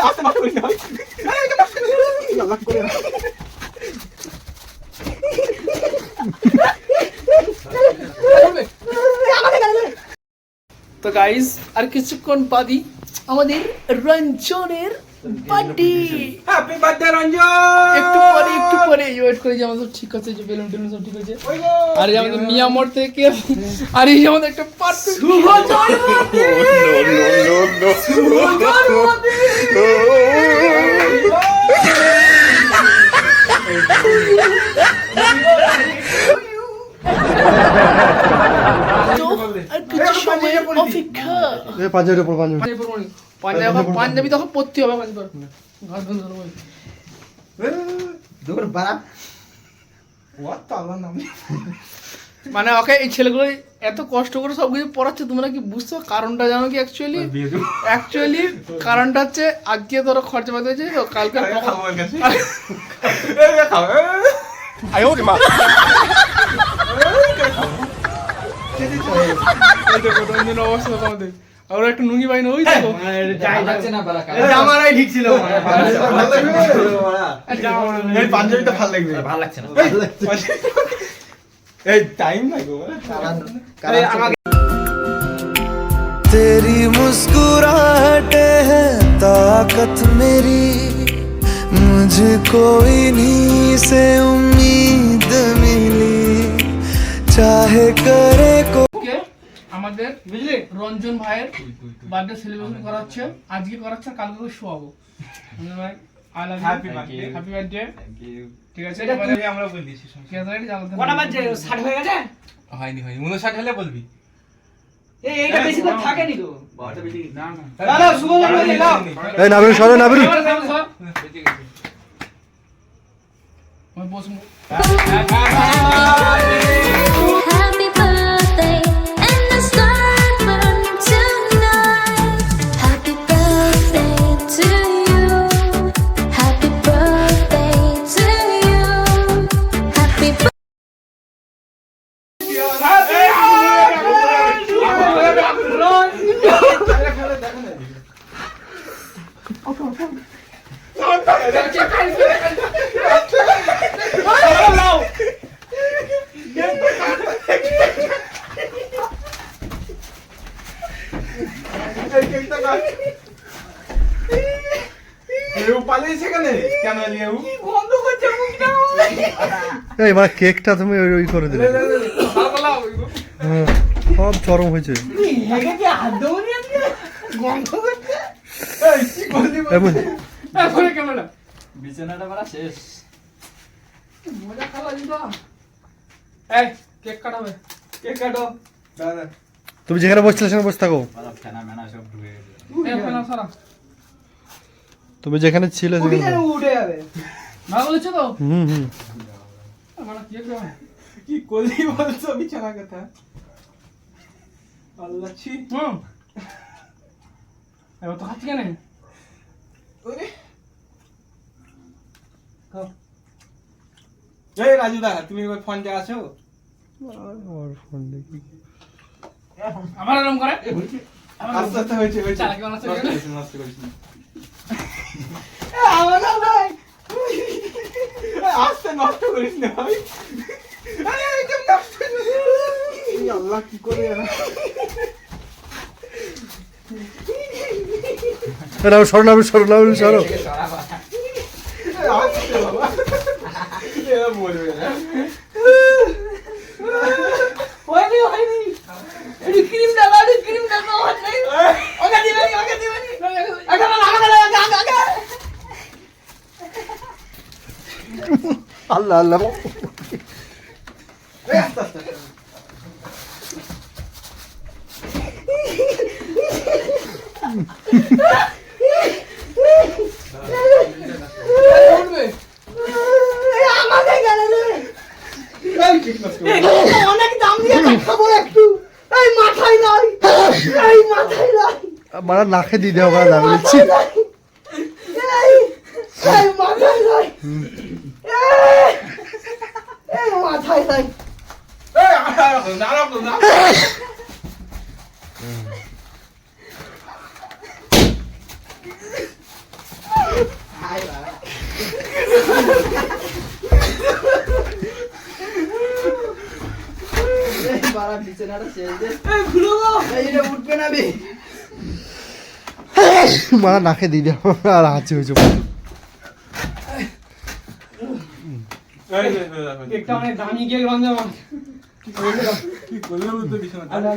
আসতে মাফ করিস না আরে, এটা মাফ করিস না। আল্লাহ করে না। তো গাইস আর কিছুক্ষণ বাদই আমাদের রঞ্জনের বার্থডে হ্যাপি বার্থডে রঞ্জন! একটু পরে একটু পরে। ওয়েট করে যে আমাদের ঠিক আছে যে বেলুন টেলুন সব ঠিক আছে। আর এই যে আমাদের থেকে আর এই আমাদের একটা পাঞ্জাবির উপর পাঞ্জাবি তখন পড়তে হবে। মানে ওকে এই ছেলেগুলো এত কষ্ট করে সব কিছু পড়াচ্ছে তোমরা কি বুঝছ কারণটা জানো কি অ্যাকচুয়ালি অ্যাকচুয়ালি কারণটা হচ্ছে আজকে ধরো খরচা পাতি হয়েছে তো কালকে আমরা একটু নুঙ্গি পাই না ওই দেখো। এই, আমারই ঠিক ছিল। পাঞ্জাবিটা ভালো লাগবে। ভালো লাগছে না। এই, এই টাইম নাই গো এই, আমাকে तेरी मुस्कुराहटे है ताकत मेरी मुझको इन्हीं से उम्मीद मिली चाहे करे को কে আমাদের বুঝলি রঞ্জন ভাইয়ের বার্থডে সেলিব্রেশন করা হচ্ছে আজকে করাচ্ছে কালকে করে শোয়াবো রঞ্জন ভাই I love Happy you birthday. Happy birthday ঠিক আছে এবারে আমরা বলে দিয়েছি কটা বাজছে ষাট হয়ে গেছে হয়নি হয়নি উনষাট হলে বলবি এই এই মানে কেকটা তুমি ওই ওই করে দিলে। হ্যাঁ, সব চরম হয়েছে। এই কি করলি এমন ক্যামেরা বিছানাটা মারা শেষ। মজা খালা দিদা। এই কেক কাটাবে কে কাটো। দাদা তুমি যেখানে বসছিলে সেখানে বসে থাকো। মেনা তুমি যেখানে ছিলে সেখানে উঠে যাবে। ভালো বলেছ তো? হুম হুম। আমার কেক দেবে কি করলি বলছো? বিছানা কথা। আল্লাহ ছি। হুম। এবার তো খাচ্ছি কেন। এই রাজু দা তুমি ওই ফোনটা আছো আমার ফোন দেখি। আমার এরকম করে। আস্তে আস্তে হয়েছে হয়েছে। চালাকি বানাচ্ছে নষ্ট? করিস না। আমার না ভাই। আস্তে নষ্ট করিস না ভাই। আরে, নষ্ট করিস আল্লাহ কি করে নাবিল সরো নাবিল সরো নাবিল সরো। এই আস্তে অনেক দাম দিয়ে খাব একটু এই মাথায় নাই এই মাথায় নাই মানে নাকে দিয়ে দেওয়া করা দাম দিচ্ছি মাথায় নাই এই, আরে, না, না। মারা নাকে দিয়ে দাও আর হাঁচি হয়েছে এই নে, নে, দেখো। কেকটা অনেক দামি কি বিছানা আল্লাহ